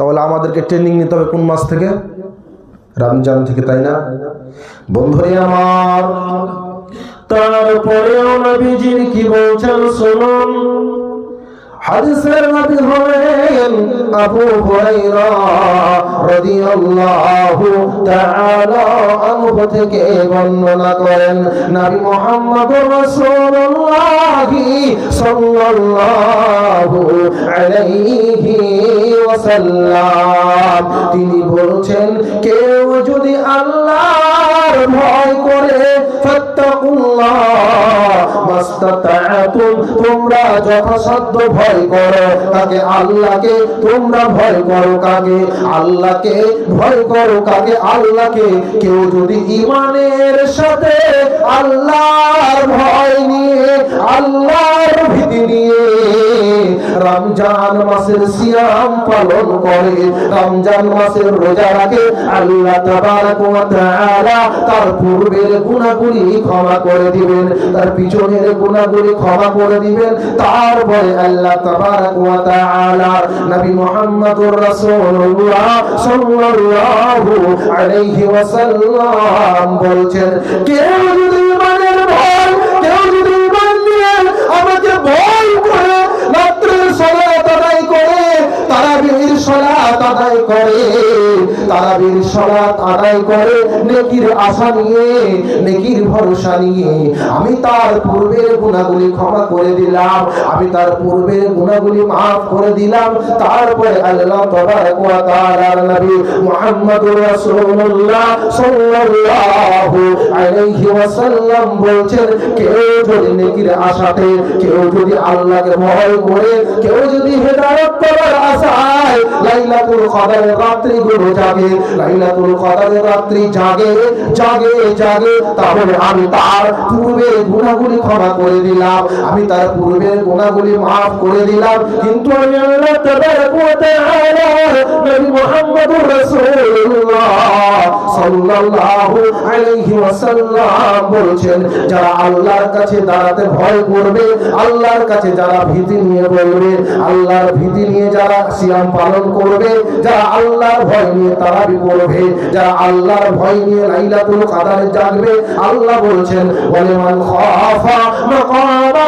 তাহলে আমাদেরকে ট্রেনিং নিতে হবে কোন মাস থেকে? রমজান থেকে, তাই না? বন্ধুরে আমার, তারপরেও নবীজির কি বলছেন শুনুন? হাদিসের আলাইহি ওয়াসাল্লাম তিনি বলছেন, কেউ যদি আল্লাহর ভয় করে তোমরা যথাসাধ্য ভয় করো। কাকে? আল্লাহকে। তোমরা ভয় করো কাকে? আল্লাহকে। ভয় করো কাকে? আল্লাহকে। কেউ যদি ইমানের সাথে আল্লাহর ভয় নিয়ে, আল্লাহর ভীতি নিয়ে রমজান মাসের সিয়াম পালন করে। রমজান মাসের রোজা রাখে আল্লাহ ওয়া তাআলা। তার পূর্বের গুনাহগুলি ক্ষমা করে দিবেন, তার পিছনের গুনাহগুলি ক্ষমা করে দিবেন। তারপরে আল্লাহ তাবারক ওয়া তাআলা নবী মুহাম্মদুর রাসূলুল্লাহ সাল্লাল্লাহু আলাইহি ওয়াসাল্লাম বলছেন, কেউ তারাবির আদায় করে নেকির আশা নিয়ে, নেকির ভরসা নিয়ে আমি তার পূর্বের গুনাহগুলি ক্ষমা করে দিলাম, আমি তার পূর্বের গুনাহগুলি maaf করে দিলাম। তারপরে আল্লাহ তাবারক ওয়া তাআলার নবী মুহাম্মদুর রাসূলুল্লাহ সাল্লাল্লাহু আলাইহি ওয়াসাল্লাম বলছেন, কেউ যদি নেকির আশাতে, কেউ যদি আল্লাহকে ভয় করে, কেউ যদি হেদায়েত পাওয়ার লাইলাতুল কদরের রাত্রি গুলো জাগে, লাইলাতুল কদরের রাত্রি জাগে জাগে জাগে। তাহলে আমি তার পূর্বে গুনাহগুলি ক্ষমা করে দিলাম। আমি তার পূর্বের গুনাহগুলি maaf করে দিলাম। কিন্তু আমি আল্লাহ তাবারক ওয়া নবী মুহাম্মদুর রাসূলুল্লাহ। সাল্লাল্লাহু আলাইহি ওয়াসাল্লাম বলছেন, যারা আল্লাহর কাছে দাঁড়াতে ভয় করবে, আল্লাহর কাছে যারা ভীতি নিয়ে বলবে, আল্লাহর ভীতি নিয়ে যারা সিয়াম পালন করবে, যারা আল্লাহর ভয় নিয়ে তারাবি পড়বে যারা আল্লাহর ভয় নিয়ে লাইলাতুল কদরে জাগবে, আল্লাহ বলছেন ওয়ালে মান খাফা মাকামা